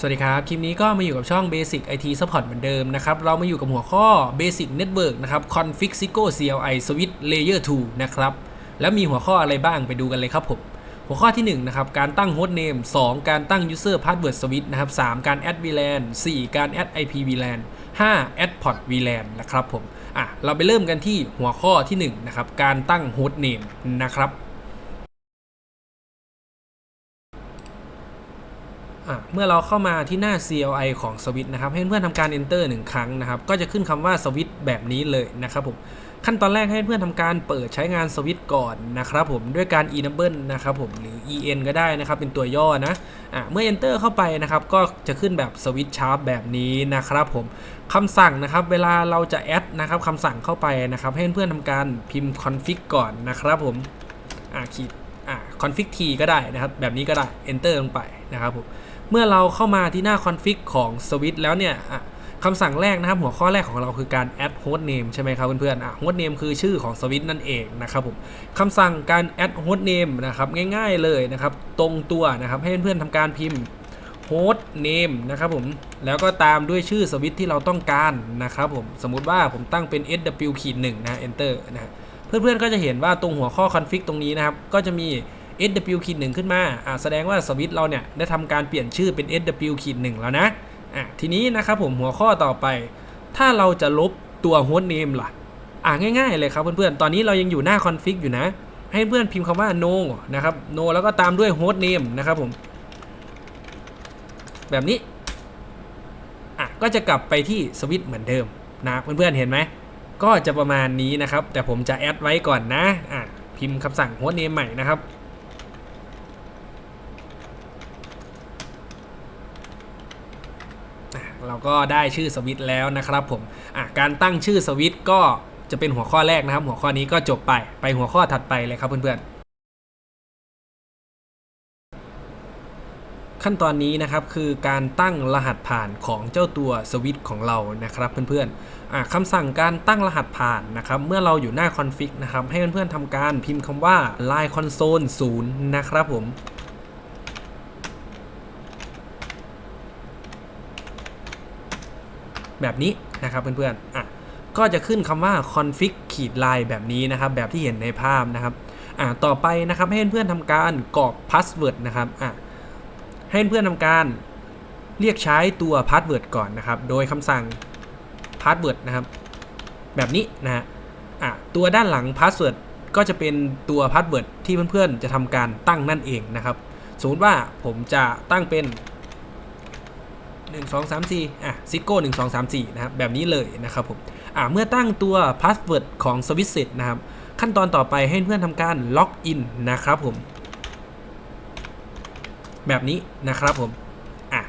สวัสดีครับ คลิปนี้ก็มาอยู่กับช่อง Basic IT Support เหมือนเดิมนะครับ เรามาอยู่กับหัวข้อ Basic Network นะครับ Config Cisco CLI Switch Layer 2 นะครับ แล้วมีหัวข้ออะไรบ้างไปดูกันเลยครับผม หัวข้อที่1นะครับ การตั้ง Host Name 2 การตั้ง User Password Switch นะครับ 3 การ add VLAN 4 การ add IP VLAN 5 add port VLAN นะครับผม อะ เราไปเริ่มกันที่หัวข้อที่1นะครับ การตั้ง Host Name นะครับ อะ เมื่อเราเข้ามาที่หน้า CLI ของสวิตนะครับ ให้เพื่อนทำการ enter หนึ่งครั้งนะครับ ก็จะขึ้นคำว่าสวิตแบบนี้เลยนะครับผม ขั้นตอนแรกให้เพื่อนทำการเปิดใช้งานสวิตก่อนนะครับผม ด้วยการ enable นะครับผม หรือ en ก็ได้นะครับ เป็นตัวย่อนะอะเมื่อ enter เข้าไปนะครับ ก็จะขึ้นแบบสวิตชาร์ปแบบนี้นะครับผมคำสั่งนะครับ เวลาเราจะ add นะครับคำสั่งเข้าไปนะครับ ให้เพื่อนทำการพิมพ์ config ก่อนนะครับผมอะขีดอะ config t ก็ได้นะครับ แบบนี้ก็ได้ enter ลงไปนะครับผม เมื่อเราเข้ามาที่หน้า config ของสวิตแล้วเนี่ยคำสั่งแรกนะครับหัวข้อแรกของเราคือการ add host name ใช่ไหมครับเพื่อนๆอะ host name คือชื่อของสวิตนั่นเองนะครับผมคำสั่งการ add host name นะครับง่ายๆเลยนะครับตรงตัวนะครับให้เพื่อนๆทำการพิมพ์ host name นะครับผมแล้วก็ตามด้วยชื่อสวิตที่เราต้องการนะครับผมสมมุติว่าผมตั้งเป็น sw ขีดหนึ่งนะ enter นะฮะเพื่อนๆก็จะเห็นว่าตรงหัวข้อ config ตรงนี้นะครับก็จะมี SW ขีดหนึ่งขึ้นมาอ่าแสดงว่าสวิตช์เราเนี่ยได้ทำการเปลี่ยนชื่อเป็น SW ขีดหนึ่งแล้วนะอะทีนี้นะครับผมหัวข้อต่อไป ถ้าเราจะลบตัว host name ล่ะอ่าง่ายๆเลยครับเพื่อนๆ ตอนนี้เรายังอยู่หน้า config อยู่นะ ให้เพื่อนพิมพ์คำว่า no นะครับ no แล้วก็ตามด้วย host name นะครับผม แบบนี้อะก็จะกลับไปที่สวิตช์เหมือนเดิมนะเพื่อนๆเห็นไหมก็จะประมาณนี้นะครับ แต่ผมจะแอดไว้ก่อนนะอะพิมพ์คำสั่ง host name ใหม่นะครับ อะ เราก็ได้ชื่อสวิตแล้วนะครับผมการตั้งชื่อสวิตก็จะเป็นหัวข้อแรกนะครับ หัวข้อนี้ก็จบไปไปหัวข้อถัดไปเลยครับเพื่อนๆขั้นตอนนี้นะครับคือการตั้งรหัสผ่านของเจ้าตัวสวิตของเรานะครับเพื่อนๆอะคำสั่งการตั้งรหัสผ่านนะครับเมื่อเราอยู่หน้าคอนฟิกนะครับให้เพื่อนๆทำการพิมพ์คำว่า line console 0นะครับผม แบบนี้นะครับเพื่อนๆอะก็จะขึ้นคำว่า config ขีด line แบบนี้นะครับ แบบที่เห็นในภาพนะครับอะต่อไปนะครับให้เพื่อนๆทำการกรอก password นะครับอะให้เพื่อนๆทำการเรียกใช้ตัว password ก่อนนะครับ โดยคำสั่ง password นะครับ แบบนี้นะฮะอะตัวด้านหลัง password ก็จะเป็นตัว password ที่เพื่อนๆ จะทำการตั้งนั่นเองนะครับ สมมติว่าผมจะตั้งเป็น 1 2 3 4อะซิโก้1 2 3 4นะครับแบบนี้เลยนะครับผมอะเมื่อตั้งตัวพาสเวิร์ดของสวิตเสร็นะครับขั้นตอนต่อไปให้เพื่อนทำการล็อกอินนะครับผมแบบนี้นะครับผมอะ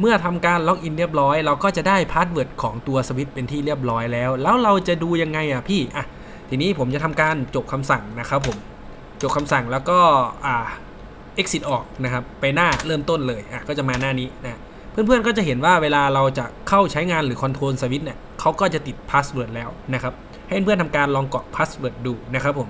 เมื่อทำการล็อกอินเรียบร้อย เราก็จะได้พาสเวิร์ดของตัวสวิตเป็นที่เรียบร้อยแล้ว แล้วเราจะดูยังไงอะพี่อะทีนี้ผมจะทำการจบคำสั่งนะครับผมจบคำสั่งแล้วก็อ่า exit ออกนะครับ ไปหน้าเริ่มต้นเลยอะก็จะมาหน้านี้นะ เพื่อนๆก็จะเห็นว่าเวลาเราจะเข้าใช้งานหรือคอนโทรลสวิตช์เนี่ยเขาก็จะติดพาสเวิร์ดแล้วนะครับ ให้เพื่อนๆทำการลองกรอกพาสเวิร์ดดูนะครับผม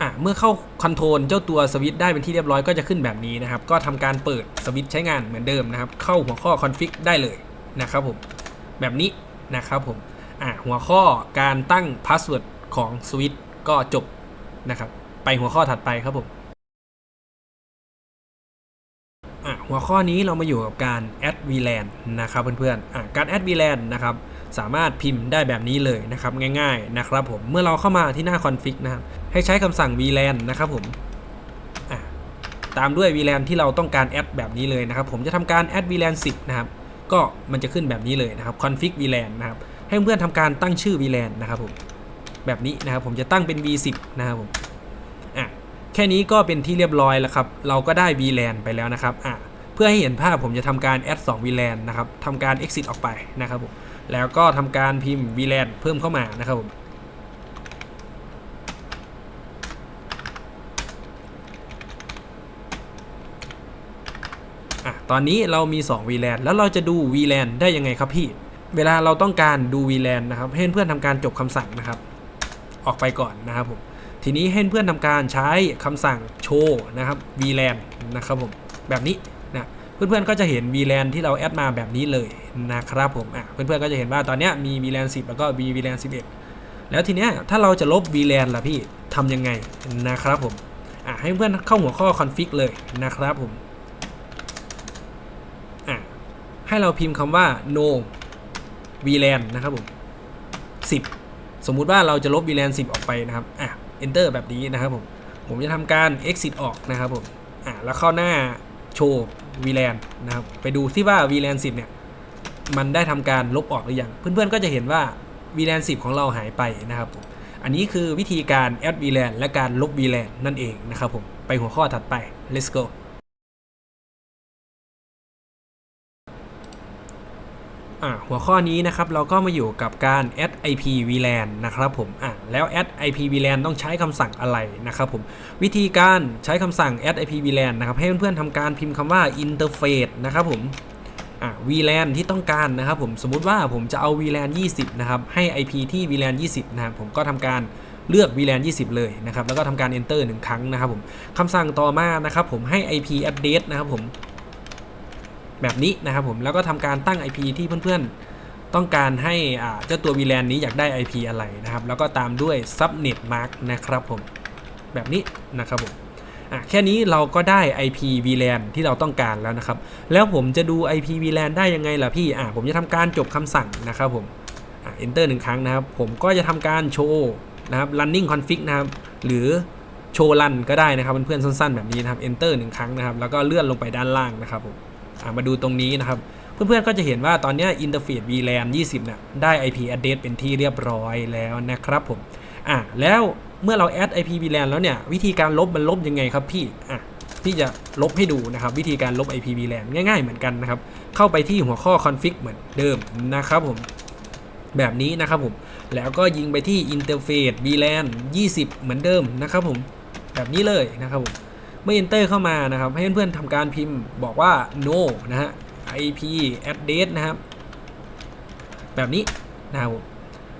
อะเมื่อเข้าคอนโทรลเจ้าตัวสวิตช์ได้เป็นที่เรียบร้อยก็จะขึ้นแบบนี้นะครับ ก็ทำการเปิดสวิตช์ใช้งานเหมือนเดิมนะครับ เข้าหัวข้อคอนฟิกได้เลยนะครับผมแบบนี้นะครับผมอะหัวข้อการตั้งพาสเวิร์ดของสวิตช์ก็จบนะครับ ไปหัวข้อถัดไปครับผม หัวข้อนี้เรามาอยู่กับการ add VLAN นะครับเพื่อนๆการ add VLAN นะครับสามารถพิมพ์ได้แบบนี้เลยนะครับง่ายๆนะครับผมเมื่อเราเข้ามาที่หน้า config นะครับให้ใช้คำสั่ง VLAN นะครับผมตามด้วย VLAN ที่เราต้องการ add แบบนี้เลยนะครับผมจะทำการ add VLAN 10 นะครับก็มันจะขึ้นแบบนี้เลยนะครับ config VLAN นะครับให้เพื่อนทำการตั้งชื่อ VLAN นะครับผมแบบนี้นะครับผมจะตั้งเป็น V10 นะครับผม แค่นี้ก็เป็นที่เรียบร้อยแล้วครับ เราก็ได้ VLAN ไปแล้วนะครับอะเพื่อให้เห็นภาพผมจะทำการ add 2 VLAN นะครับทำการ exit ออกไปนะครับผมแล้วก็ทำการพิมพ์ VLAN เพิ่มเข้ามานะครับผมอะตอนนี้เรามี 2 VLAN แล้วเราจะดู VLAN ได้ยังไงครับพี่ เวลาเราต้องการดู VLAN นะครับ ให้เพื่อนทำการจบคำสั่งนะครับ ออกไปก่อนนะครับผม ทีนี้ให้เพื่อนทำการใช้คำสั่งโชว์นะครับ VLAN นะครับผมแบบนี้นะเพื่อนๆก็จะเห็น VLAN ที่เราแอดมาแบบนี้เลยนะครับผมอะเพื่อนๆก็จะเห็นว่าตอนนี้มี VLAN 10 แล้วก็ VLAN 11 แล้วทีเนี้ยถ้าเราจะลบ VLAN ล่ะพี่ทำยังไงนะครับผมอะให้เพื่อนเข้าหัวข้อ config เลยนะครับผมอะให้เราพิมพ์คำว่า no VLAN นะครับผม10 สมมุติว่าเราจะลบ VLAN 10 ออกไปนะครับอะ enter แบบนี้นะครับผม ผมจะทำการ exit ออกนะครับผม อ่าแล้วเข้าหน้าโชว์ VLAN นะครับ ไปดูที่ว่า VLAN 10 เนี่ย มันได้ทำการลบออกหรือยัง เพื่อนๆ ก็จะเห็นว่า VLAN 10 ของเราหายไปนะครับผม อันนี้คือวิธีการ add VLAN และการลบ VLAN นั่นเองนะครับผม ไปหัวข้อถัดไป let's go อะ หัวข้อนี้นะครับเราก็มาอยู่กับการ add IP VLAN นะครับผมอะแล้ว add IP VLAN ต้องใช้คำสั่งอะไรนะครับผมวิธีการใช้คำสั่ง add IP VLAN นะครับให้เพื่อนๆทำการพิมพ์คำว่า interface นะครับผมอะ VLAN ที่ต้องการนะครับผมสมมุติว่าผมจะเอา VLAN 20 นะครับ ให้ IP ที่ VLAN 20 นะครับผมก็ทำการเลือก VLAN 20 เลยนะครับ แล้วก็ทำการ enter หนึ่งครั้งนะครับผมคำสั่งต่อมานะครับผมให้ IP address นะครับผม แบบนี้นะครับผมแล้วก็ทำการตั้ง IP ที่เพื่อนๆ ต้องการให้เจ้าตัว VLAN นี้อยากได้ IP อะไรนะครับ แล้วก็ตามด้วย subnet mark นะครับผมแบบนี้นะครับผมแค่นี้เราก็ได้ IP VLAN ที่เราต้องการแล้วนะครับ แล้วผมจะดู IP VLAN ได้ยังไงล่ะพี่อะผมจะทำการจบคำสั่งนะครับผมอะ enter หนึ่งครั้งนะครับ ผมก็จะทำการโชว์นะครับ running config นะครับ หรือโชว์รันก็ได้นะครับเพื่อนๆสั้นๆแบบนี้นะครับ enter หนึ่งครั้งนะครับ แล้วก็เลื่อนลงไปด้านล่างนะครับผม มาดูตรงนี้นะครับ เพื่อนๆก็จะเห็นว่าตอนนี้อินเทอร์เฟซ VLAN 20เนี่ยได้ IP address เป็นที่เรียบร้อยแล้วนะครับผมอะแล้วเมื่อเรา add IP VLAN แล้วเนี่ยวิธีการลบมันลบยังไงครับพี่อะพี่จะลบให้ดูนะครับวิธีการลบ IP VLAN ง่าย ๆ เหมือนกันนะครับ เข้าไปที่หัวข้อ config เหมือนเดิมนะครับผมแบบนี้นะครับผม แล้วก็ยิงไปที่ interface VLAN 20 เหมือนเดิมนะครับผม แบบนี้เลยนะครับผม เมื่อ enter เข้ามานะครับ ให้เพื่อนๆทำการพิมพ์บอกว่า no นะฮะ IP address นะครับ แบบนี้นะครับผม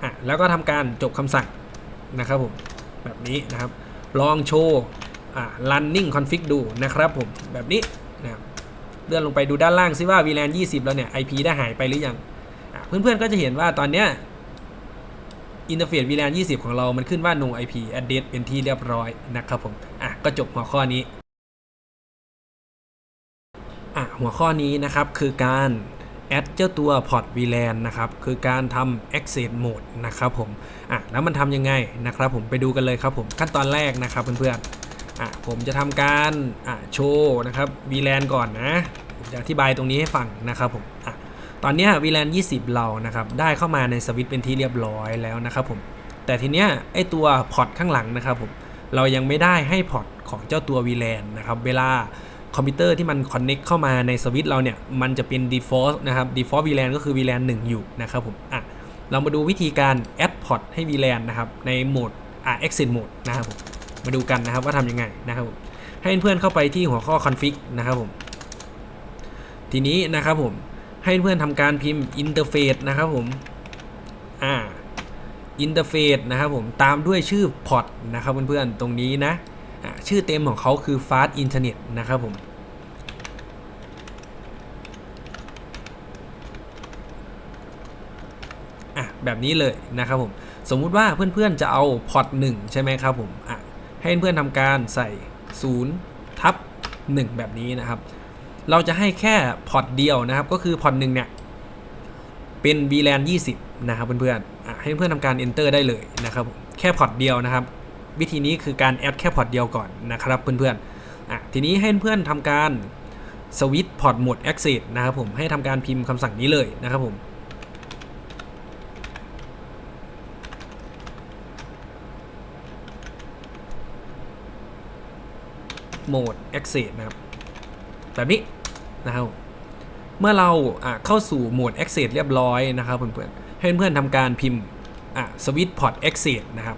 อะแล้วก็ทำการจบคำสั่งนะครับผมแบบนี้นะครับ ลองโชว์อะ running config ดูนะครับผมแบบนี้นะครับเลื่อนลงไปดูด้านล่างซิว่า VLAN 20 แล้วเนี่ย IP ได้หายไปหรือยังอะเพื่อนๆก็จะเห็นว่าตอนเนี้ยอินเทอร์เฟซ VLAN 20 ของเรา มันขึ้นว่า no IP address เป็นที่เรียบร้อยนะครับผม อะ ก็จบหัวข้อนี้อะหัวข้อนี้นะครับคือการแอดเจ้าตัว port VLAN นะครับคือการทำ access mode นะครับผมอะแล้วมันทำยังไงนะครับผมไปดูกันเลยครับผมขั้นตอนแรกนะครับเพื่อนๆอะผมจะทำการอะโชว์นะครับ VLAN ก่อนนะผมจะอธิบายตรงนี้ให้ฟังนะครับผมอะตอนนี้ VLAN 20 เรานะครับได้เข้ามาในสวิตเป็นที่เรียบร้อยแล้วนะครับผมแต่ทีเนี้ยไอตัวพอร์ตข้างหลังนะครับผมเรายังไม่ได้ให้พอร์ต ของเจ้าตัว VLAN นะครับ เวลาคอมพิวเตอร์ที่มัน Connect เข้ามาในสวิตช์เราเนี่ย มันจะเป็น default นะครับ default VLAN ก็คือ VLAN 1 อยู่นะครับผม อะ เรามาดูวิธีการ add port ให้ VLAN นะครับ ในโหมด อะ exit mode นะครับผม มาดูกันนะครับว่าทำยังไงนะครับผม ให้เพื่อนเข้าไปที่หัวข้อ config นะครับผม ทีนี้นะครับผม ให้เพื่อนทำการพิมพ์ interface นะครับผม อ่า interface นะครับผมตามด้วยชื่อ port นะครับเพื่อนๆ ตรงนี้นะ ชื่อเต็มของเขาคือ fast internet นะครับผมแบบนี้เลยนะครับผม สมมุติว่าเพื่อนๆจะเอาพอร์ต1ใช่ไหมครับผมอะให้เพื่อนๆทำการใส่0ทับ1แบบนี้นะครับ เราจะให้แค่พอร์ตเดียวนะครับ ก็คือพอร์ตหนึ่งเนี่ยเป็น VLAN 20 นะครับเพื่อนๆอะให้เพื่อนๆทำการ enter ได้เลยนะครับ แค่พอร์ตเดียวนะครับ วิธีนี้คือการแอดแค่พอร์ตเดียวก่อนนะครับเพื่อนๆอะทีนี้ให้เพื่อนทำการสวิตพอร์ตโหมด a c c e s นะครับผมให้ทำการพิมพ์คำสั่งนี้เลยนะครับผมโหมด a c c e s นะครับ แบบนี้นะครับเมื่อเราเข้าสู่โหมด a c c e s เรียบร้อยนะครับเพื่อนๆให้เพื่อนๆทำการพิมพ์อะ switch port access นะครับ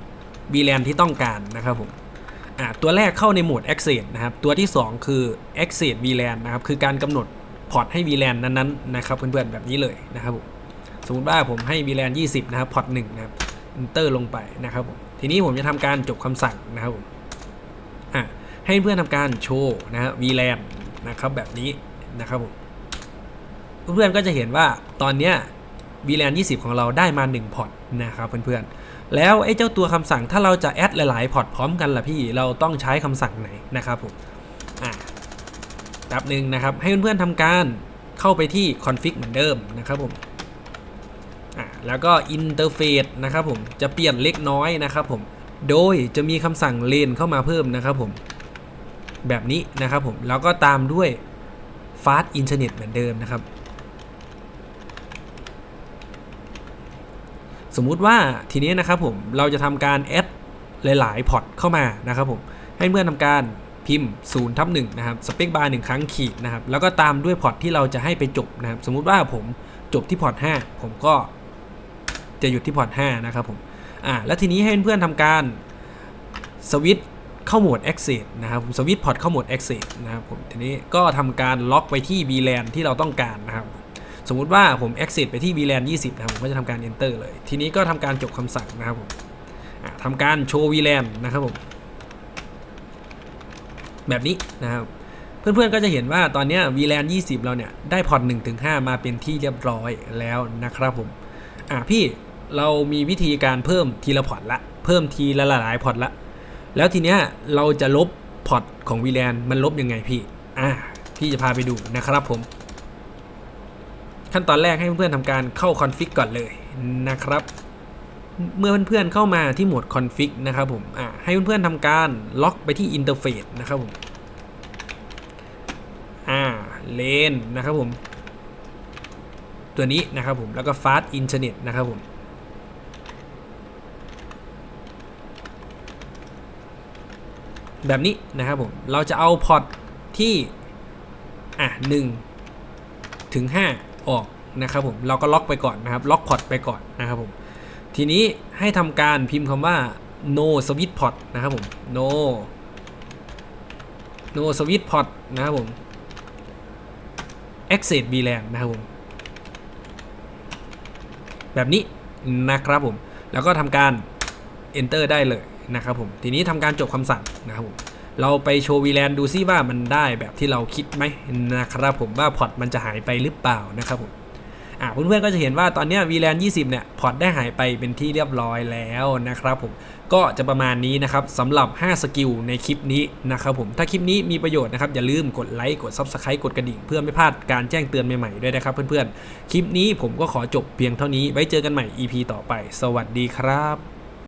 VLAN ที่ต้องการนะครับผมตัวแรกเข้าในโหมด access นะครับ ตัวที่ 2 คือ access VLAN นะครับ คือการกำหนดพอร์ตให้ VLAN นั้นๆนะครับเพื่อนๆแบบนี้เลยนะครับผมสมมติว่าผมให้ VLAN 20 นะครับพอร์ต1นะครับ enter ลงไปนะครับผมทีนี้ผมจะทำการจบคำสั่งนะครับผมให้เพื่อนทำการโชว์นะฮะ VLAN นะครับแบบนี้นะครับผมเพื่อนๆก็จะเห็นว่าตอนเนี้ย VLAN 20 ของเราได้มา 1 พอร์ตนะครับเพื่อนๆ แล้วไอ้เจ้าตัวคำสั่งถ้าเราจะแอดหลายๆพอร์ตพร้อมกันล่ะพี่เราต้องใช้คำสั่งไหนนะครับผมอะแป๊บหนึ่งนะครับ ให้เพื่อนๆทำการเข้าไปที่ config เหมือนเดิมนะครับผมอะแล้วก็ interface นะครับผมจะเปลี่ยนเล็กน้อยนะครับผมโดยจะมีคำสั่ง len เข้ามาเพิ่มนะครับผมแบบนี้นะครับผมแล้วก็ตามด้วย fast internet เหมือนเดิมนะครับ สมมุติว่าทีนี้นะครับผมเราจะทำการแอดหลายๆพอร์ตเข้ามานะครับผมให้เพื่อนทำการพิมพ์0ทับ1นะครับสเปคบาร์หนึ่งครั้งขีดนะครับแล้วก็ตามด้วยพอร์ตที่เราจะให้ไปจบนะครับสมมุติว่าผมจบที่พอร์ต5ผมก็จะหยุดที่พอร์ต5นะครับผมอ่าแล้วทีนี้ให้เพื่อนๆทำการสวิตช์เข้าโหมด Access นะครับสวิตช์พอร์ตเข้าโหมด Access นะครับผมทีนี้ก็ทำการล็อกไปที่ VLAN ที่เราต้องการนะครับ สมมุติว่าผม exit ไปที่ VLAN 20 นะครับ ผมก็จะทำการ enter เลย ทีนี้ก็ทำการจบคำสั่งนะครับผมทำการโชว์ VLAN นะครับผม แบบนี้นะครับ เพื่อนๆก็จะเห็นว่าตอนนี้ย VLAN 20 เราเนี่ย ได้พอร์ต1ถึง5มาเป็นที่เรียบร้อยแล้วนะครับผม อะพี่เรามีวิธีการเพิ่มทีละพอร์ตละ เพิ่มทีละหลายพอร์ตละ แล้วทีเนี้ยเราจะลบพอร์ตของ VLAN มันลบยังไงพี่ อะพี่จะพาไปดูนะครับผม ขั้นตอนแรกให้เพื่อนๆทำการเข้าคอนฟิกก่อนเลยนะครับ เมื่อเพื่อนๆเข้ามาที่โหมดคอนฟิกนะครับผมให้เพื่อนๆทำการล็อกไปที่อินเทอร์เฟซนะครับผมอ่าเลนนะครับผม ตัวนี้นะครับผมแล้วก็ Fast Internet นะครับผมแบบนี้นะครับผมเราจะเอาพอร์ตที่อะหนึ่งถึง5 ออกนะครับผมเราก็ล็อกไปก่อนนะครับล็อกพอร์ตไปก่อนนะครับผมทีนี้ให้ทำการพิมพ์คำว่า no switch port นะครับผม no no switch port นะครับผม access VLAN นะครับผม แบบนี้นะครับผม แล้วก็ทำการ enter ได้เลยนะครับผม ทีนี้ทำการจบคำสั่งนะครับผม เราไปโชว์ VLAN ดูซิว่ามันได้แบบที่เราคิดไหมนะครับผมว่าพอร์ตมันจะหายไปหรือเปล่านะครับผมอ่าเพื่อนๆก็จะเห็นว่าตอนนี้ย VLAN 20 เนี่ย พอร์ตได้หายไปเป็นที่เรียบร้อยแล้วนะครับผมก็จะประมาณนี้นะครับสำหรับ 5 สกิลในคลิปนี้นะครับผมถ้าคลิปนี้มีประโยชน์นะครับ อย่าลืมกดไลค์กด Subscribe กดกระดิ่งเพื่อไม่พลาดการแจ้งเตือนใหม่ๆด้วยนะครับเพื่อนๆ คลิปนี้ผมก็ขอจบเพียงเท่านี้ไว้เจอกันใหม่ EP ต่อไป สวัสดีครับ